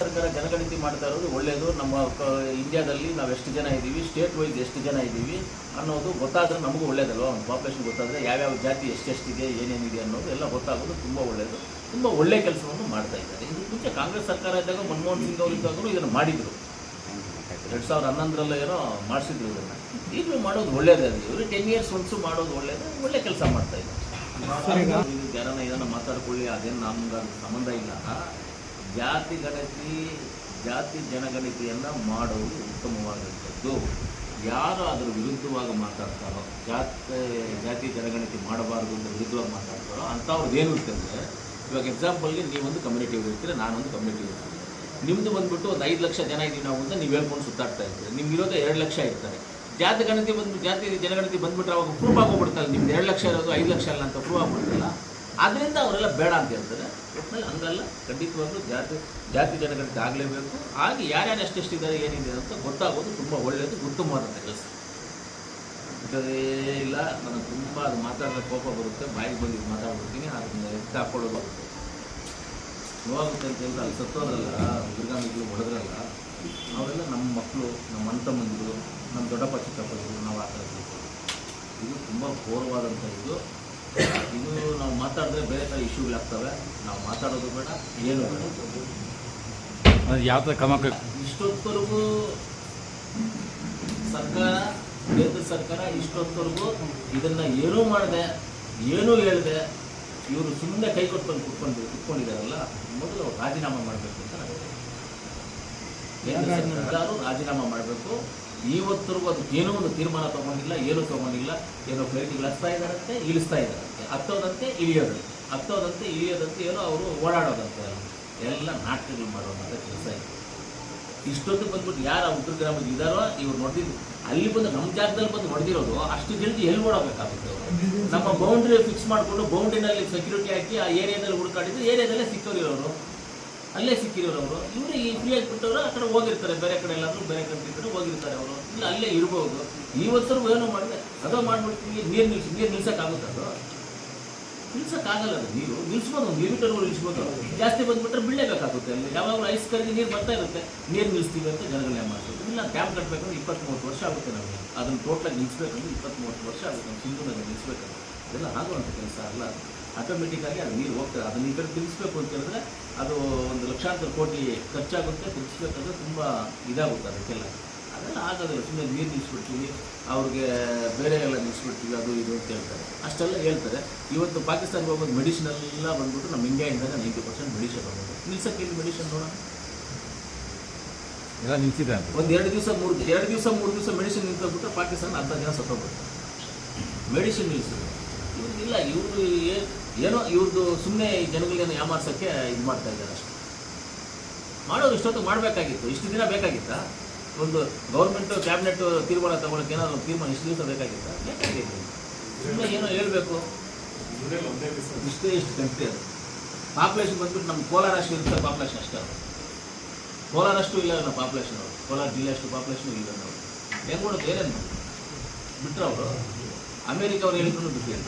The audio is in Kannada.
ಸರ್ಕಾರ ಜನಗಣತಿ ಮಾಡ್ತಾ ಇರೋದು ಒಳ್ಳೆಯದು ನಮ್ಮ ಇಂಡಿಯಾದಲ್ಲಿ ನಾವು ಎಷ್ಟು ಜನ ಇದ್ದೀವಿ ಸ್ಟೇಟ್ ವೈಸ್ ಎಷ್ಟು ಜನ ಇದ್ದೀವಿ ಅನ್ನೋದು ಗೊತ್ತಾದ್ರೆ ನಮಗೂ ಒಳ್ಳೇದಲ್ವ? ಒಂದು ಪಾಪ್ಯುಲೇಷನ್ ಗೊತ್ತಾದರೆ ಯಾವ್ಯಾವ ಜಾತಿ ಎಷ್ಟೆಷ್ಟಿದೆ ಏನೇನಿದೆ ಅನ್ನೋದು ಎಲ್ಲ ಗೊತ್ತಾಗೋದು ತುಂಬ ಒಳ್ಳೆಯದು ತುಂಬ ಒಳ್ಳೆಯ ಕೆಲಸವನ್ನು ಮಾಡ್ತಾ ಇದ್ದಾರೆ. ಇದು ಮುಂಚೆ ಕಾಂಗ್ರೆಸ್ ಸರ್ಕಾರ ಇದ್ದಾಗ ಮನಮೋಹನ್ ಸಿಂಗ್ ಅವರಿದ್ದಾಗಲೂ ಇದನ್ನು ಮಾಡಿದರು. ಎರಡು ಸಾವಿರದ ಹನ್ನೊಂದರಲ್ಲೇ ಏನೋ ಮಾಡಿಸಿದ್ರು ಇದನ್ನು. ಈಗಲೂ ಮಾಡೋದು ಒಳ್ಳೇದೇ ಅದು. ಇವರು ಟೆನ್ ಇಯರ್ಸ್ ಒನ್ಸು ಮಾಡೋದು ಒಳ್ಳೇದು. ಒಳ್ಳೆ ಕೆಲಸ ಮಾಡ್ತಾ ಇದ್ದಾರೆ. ಇದು ಯಾರನ್ನ ಇದನ್ನ ಮಾತಾಡ್ಕೊಳ್ಳಿ. ಅದೇನು ನಮ್ಗೆ ಸಂಬಂಧ ಇಲ್ಲ. ಜಾತಿ ಗಣತಿ, ಜಾತಿ ಜನಗಣತಿಯನ್ನು ಮಾಡುವುದು ಉತ್ತಮವಾದಂಥದ್ದು ಯಾರು ಅದರ ವಿರುದ್ಧವಾಗಿ ಮಾತಾಡ್ತಾರೋ, ಜಾತಿ ಜಾತಿ ಜನಗಣತಿ ಮಾಡಬಾರ್ದು ಅಂತ ವಿರುದ್ಧವಾಗಿ ಮಾತಾಡ್ತಾರೋ ಅಂಥವ್ರದ್ದು ಏನು ಇರ್ತಂದ್ರೆ ಇವಾಗ ಎಕ್ಸಾಂಪಲ್ಗೆ ನೀವೊಂದು ಕಮ್ಯುನಿಟಿ ಇರ್ತೀರ ನಾನೊಂದು ಕಮ್ಯುನಿಟಿ ಇರ್ತೀನಿ ನಿಮ್ಮದು ಬಂದ್ಬಿಟ್ಟು ಒಂದು ಐದು ಲಕ್ಷ ಜನ ಇದ್ದೀವಿ ನಾವು ಅಂತ ನೀವು ಹೇಳ್ಕೊಂಡು ಸುತ್ತಾಡ್ತಾ ಇರ್ತೀರಿ. ನಿಮ್ಗೆ ಎರಡು ಲಕ್ಷ ಇರ್ತಾರೆ. ಜಾತಿ ಗಣತಿ ಬಂದು, ಜಾತಿ ಜನಗಣತಿ ಬಂದುಬಿಟ್ರೆ ಅವಾಗ ಪ್ರೂಫ್ ಆಗೋಗ್ಬಿಡ್ತಲ್ಲ ನಿಮ್ದು ಎರಡು ಲಕ್ಷ ಇರೋದು ಐದು ಲಕ್ಷ ಅಲ್ಲ ಅಂತ ಪ್ರೂವ್ ಆಗ್ಬಿಡ್ತಲ್ಲ ಅದರಿಂದ ಅವರೆಲ್ಲ ಬೇಡ ಅಂತ ಹೇಳ್ತಾರೆ. ಒಟ್ಟಿನಲ್ಲಿ ಹಂಗಲ್ಲ, ಖಂಡಿತವಾಗ್ಲೂ ಜಾತಿ ಜಾತಿ ಜನಗಣತಿ ಆಗಲೇಬೇಕು. ಹಾಗೆ ಯಾರ್ಯಾರು ಎಷ್ಟೆಷ್ಟಿದ್ದಾರೆ ಏನಿದೆ ಅಂತ ಗೊತ್ತಾಗೋದು ತುಂಬ ಒಳ್ಳೆಯದು ಉತ್ತಮವಾದಂಥ ಕೆಲಸ. ಇಂಥದ್ದೇ ಇಲ್ಲ, ನನಗೆ ತುಂಬ ಅದು ಮಾತಾಡಿದ್ರೆ ಕೋಪ ಬರುತ್ತೆ, ಬಾಯಿಗೆ ಬಂದಿದ್ದು ಮಾತಾಡ್ಬಿಡ್ತೀನಿ ಅದನ್ನ ಎತ್ತ ಹಾಕೊಳ್ಳೋದು ನೋವಾಗುತ್ತೆ ಅಂತ ಹೇಳಿದ್ರೆ ಅಲ್ಲಿ ಸತ್ತೋದ್ರಲ್ಲ ದುರ್ಗಾಮಿಗಳು ಹೊಡೆದ್ರಲ್ಲ ಅವರೆಲ್ಲ ನಮ್ಮ ಮಕ್ಕಳು, ನಮ್ಮ ಅಣ್ಣ ತಮ್ಮಂದಿರು ನಮ್ಮ ದೊಡ್ಡಪ್ಪ ಚಿಕ್ಕಪ್ಪಗಳು ನಾವು ಆ ಥರ ಇದು ತುಂಬ ಘೋರವಾದಂಥ ಇದು. ಇದು ನಾವು ಮಾತಾಡಿದ್ರೆ ಬೇರೆ ಥರ ಇಶ್ಯೂಗಳಾಗ್ತವೆ ನಾವು ಮಾತಾಡೋದು ಬೇಡ ಏನು ಯಾವ ಥರ ಕ್ರಮ ಇಷ್ಟೊತ್ತವರೆಗೂ ಸರ್ಕಾರ ಕೇಂದ್ರ ಸರ್ಕಾರ ಇಷ್ಟೊತ್ತವರೆಗೂ ಇದನ್ನ ಏನೂ ಮಾಡಿದೆ ಏನೂ ಹೇಳಿದೆ ಇವರು ಸುಮ್ಮನೆ ಕೈ ಕೊಟ್ಕೊಂಡು ಕುತ್ಕೊಂಡು ಕುತ್ಕೊಂಡಿದ್ದಾರಲ್ಲ ಮೊದಲು ರಾಜೀನಾಮೆ ಮಾಡಬೇಕು ಅಂತ ನಾನು. ಕೇಂದ್ರ ರಾಜೀನಾಮೆ ಮಾಡಬೇಕು. ಇವತ್ತರೆಗೂ ಅದು ಏನೋ ಒಂದು ತೀರ್ಮಾನ ತಗೊಂಡಿಲ್ಲ ಏನೂ ತಗೊಂಡಿಲ್ಲ ಏನೋ ಫ್ಲೈಟ್ಗಳು ಹತ್ತಾ ಇದ್ದಾರಂತೆ ಇಳಿಸ್ತಾ ಇದ್ದಾರಂತೆ. ಹತ್ತೋದಂತೆ ಇಳಿಯೋದಂತೆ ಹತ್ತೋದಂತೆ ಇಳಿಯೋದಂತೆ ಏನೋ ಅವರು ಓಡಾಡೋದಂತೆ ಎಲ್ಲ ನಾಟಕಗಳು ಮಾಡೋದಂತ ಕೆಲಸ ಇದೆ. ಇಷ್ಟೊತ್ತು ಬಂದ್ಬಿಟ್ಟು ಯಾರು ಆ ಉತ್ತರ ಗ್ರಾಮದ ಇದ್ದಾರೋ ಇವ್ರು ನೋಡಿದ್ರು ಅಲ್ಲಿ ಬಂದು ನಮ್ಮ ಜಾಗದಲ್ಲಿ ಬಂದು ಹೊಡೆದಿರೋದು ಅಷ್ಟು ಜಲ್ದಿ ಎಲ್ಲಿ ಓಡಾಗಬೇಕಾಗುತ್ತೆ? ನಮ್ಮ ಬೌಂಡ್ರಿ ಫಿಕ್ಸ್ ಮಾಡಿಕೊಂಡು ಬೌಂಡ್ರಿನಲ್ಲಿ ಸೆಕ್ಯೂರಿಟಿ ಹಾಕಿ ಆ ಏರಿಯಾದಲ್ಲಿ ಹುಡುಕಾಡಿದ್ರು ಏರಿಯಾದಲ್ಲೇ ಸಿಕ್ಕೋರಿರೋರು ಅಲ್ಲೇ ಸಿಕ್ಕಿರೋರು ಇವರು ಈ ಫ್ರೀ ಆಗಿ ಬಿಟ್ಟವರು, ಆ ಕಡೆ ಹೋಗಿರ್ತಾರೆ. ಬೇರೆ ಕಡೆ ಎಲ್ಲಾದ್ರೂ ಬೇರೆ ಕಡೆ ಇದ್ರೆ ಹೋಗಿರ್ತಾರೆ ಅವರು. ಇಲ್ಲ, ಅಲ್ಲೇ ಇರ್ಬೋದು. ಇವತ್ತರೆಗೂ ಏನೋ ಮಾಡಿದೆ ಅದೋ ಮಾಡ್ಬಿಡ್ತೀವಿ ನೀರು ನಿಲ್ಸಿ, ನೀರು ನಿಲ್ಸೋಕ್ಕಾಗುತ್ತೆ ಅದು? ನಿಲ್ಸಕ್ಕಾಗಲ್ಲ ಅದು ನೀರು. ನಿಲ್ಸ್ಬೋದು, ಒಂದು ಲಿಮಿಟರ್ಗಳು ನಿಲ್ಸ್ಬೋದು. ಜಾಸ್ತಿ ಬಂದುಬಿಟ್ರೆ ಬೀಳಲೇಬೇಕಾಗುತ್ತೆ ಅಲ್ಲಿ. ಯಾವಾಗಲೂ ಐಸ್ ಕರೆಗೆ ನೀರು ಬರ್ತಾ ಇರುತ್ತೆ. ನೀರು ನಿಲ್ಲಿಸ್ತೀವಿ ಅಂತ ಜನಗಳೇ ಮಾಡ್ತೀವಿ. ಇಲ್ಲ ಡ್ಯಾಮ್ ಕಟ್ಟಬೇಕಂದ್ರೆ ಇಪ್ಪತ್ತ್ಮೂವತ್ತು ವರ್ಷ ಆಗುತ್ತೆ ನಮಗೆ. ಅದನ್ನು ಟೋಟಲಾಗಿ ನಿಲ್ಲಿಸ್ಬೇಕಂದ್ರೆ ಇಪ್ಪತ್ತ್ಮೂವತ್ತು ವರ್ಷ ಆಗುತ್ತೆ. ನಮ್ಮ ಸಿಂಧುನಲ್ಲಿ ನಿಲ್ಲಿಸ್ಬೇಕಂದ್ರೆ ಇದೆಲ್ಲ ಆಗುವಂಥ ಕೆಲಸ ಅಲ್ಲ ಆಟೋಮೆಟಿಕ್ಕಾಗಿ ಅದು ನೀರು ಹೋಗ್ತದೆ. ಅದನ್ನ ಈ ಕಡೆ ತಿರುಗಿಸ್ಬೇಕು ಅಂತ ಹೇಳಿದ್ರೆ ಅದು ಒಂದು ಲಕ್ಷಾಂತರ ಕೋಟಿ ಖರ್ಚಾಗುತ್ತೆ ತಿರುಗಿಸ್ಬೇಕಾದ್ರೆ ತುಂಬ ಇದಾಗುತ್ತೆ ಅದಕ್ಕೆಲ್ಲ. ಅದೆಲ್ಲ ಆಗೋದಿಲ್ಲ. ಸುಮ್ಮನೆ ನೀರು ನಿಲ್ಲಿಸ್ಬಿಡ್ತೀವಿ ಅವ್ರಿಗೆ ಬೇರೆ ಎಲ್ಲ ನಿಲ್ಲಿಸ್ಬಿಡ್ತೀವಿ ಅದು ಇದು ಅಂತ ಹೇಳ್ತಾರೆ. ಅಷ್ಟೆಲ್ಲ ಹೇಳ್ತಾರೆ. ಇವತ್ತು ಪಾಕಿಸ್ತಾನಕ್ಕೆ ಹೋಗೋದು ಮೆಡಿಸಿನ್ ಎಲ್ಲ ಬಂದ್ಬಿಟ್ಟು ನಮ್ಮ ಇಂಡಿಯಾಯಿಂದಾಗ ನೈಂಟಿ ಪರ್ಸೆಂಟ್ ಮೆಡಿಷನ್ ಹೋಗೋದು ನಿಲ್ಸಕ್ಕೆ ಇಲ್ಲಿ ಮೆಡಿಷನ್ ನೋಡೋಣ? ಎಲ್ಲ ನಿಲ್ಸಿದೆ ಒಂದು ಎರಡು ದಿವಸ ಮೂರು ಎರಡು ದಿವಸ ಮೂರು ದಿವಸ ಮೆಡಿಸಿನ್ ನಿಂತೋಗ್ಬಿಟ್ರೆ ಪಾಕಿಸ್ತಾನ ಅರ್ಧ ದಿನ ಸತ್ತೋಗ್ಬಿಡ್ತಾರೆ ಮೆಡಿಸಿನ್ ನಿಲ್ಲಿಸಿದ್ರು ಇವ್ರು ಇಲ್ಲ, ಇವರು ಏನೋ ಇವ್ರದ್ದು ಸುಮ್ಮನೆ ಈ ಜನಗಳನ್ನ ಯಾಮಾರ್ಸೋಕ್ಕೆ ಇದು ಮಾಡ್ತಾ ಇದ್ದಾರೆ ಅಷ್ಟೇ. ಮಾಡೋದು ಇಷ್ಟೊತ್ತು ಮಾಡಬೇಕಾಗಿತ್ತು, ಇಷ್ಟು ದಿನ ಬೇಕಾಗಿತ್ತಾ? ಒಂದು ಗೌರ್ಮೆಂಟು ಕ್ಯಾಬಿನೆಟ್ ತೀರ್ಮಾನ ತಗೊಳಕ್ಕೆ ಏನಾದ್ರು ತೀರ್ಮಾನ ಇಷ್ಟು ದಿವಸ ಬೇಕಾಗಿತ್ತಾ? ಬೇಕಾಗಿತ್ತು ಸುಮ್ಮನೆ ಏನೋ ಹೇಳಬೇಕು. ಇಷ್ಟೇ ಇಷ್ಟು ಕಂಟ್ರಿ ಅದು. ಪಾಪ್ಯುಲೇಷನ್ ಬಂದ್ಬಿಟ್ಟು ನಮ್ಮ ಕೋಲಾರ ಅಷ್ಟು ಇರುತ್ತೆ ಪಾಪ್ಯುಲೇಷನ್ ಅಷ್ಟೇ ಅವರು ಕೋಲಾರ ಅಷ್ಟು ಇಲ್ಲ ನಮ್ಮ ಪಾಪ್ಯುಲೇಷನ್ ಅವರು. ಕೋಲಾರ ಜಿಲ್ಲೆ ಅಷ್ಟು ಪಾಪ್ಯುಲೇಷನ್ ಇಲ್ಲ ನಾವು ಹೆಂಗ್ ಮಾಡೋದು ಏನೇನು ಬಿಟ್ಟರು ಅವರು ಅಮೇರಿಕ ಅವ್ರು ಹೇಳಿದ್ರು ಬಿಟ್ಟಿಲ್ಲ.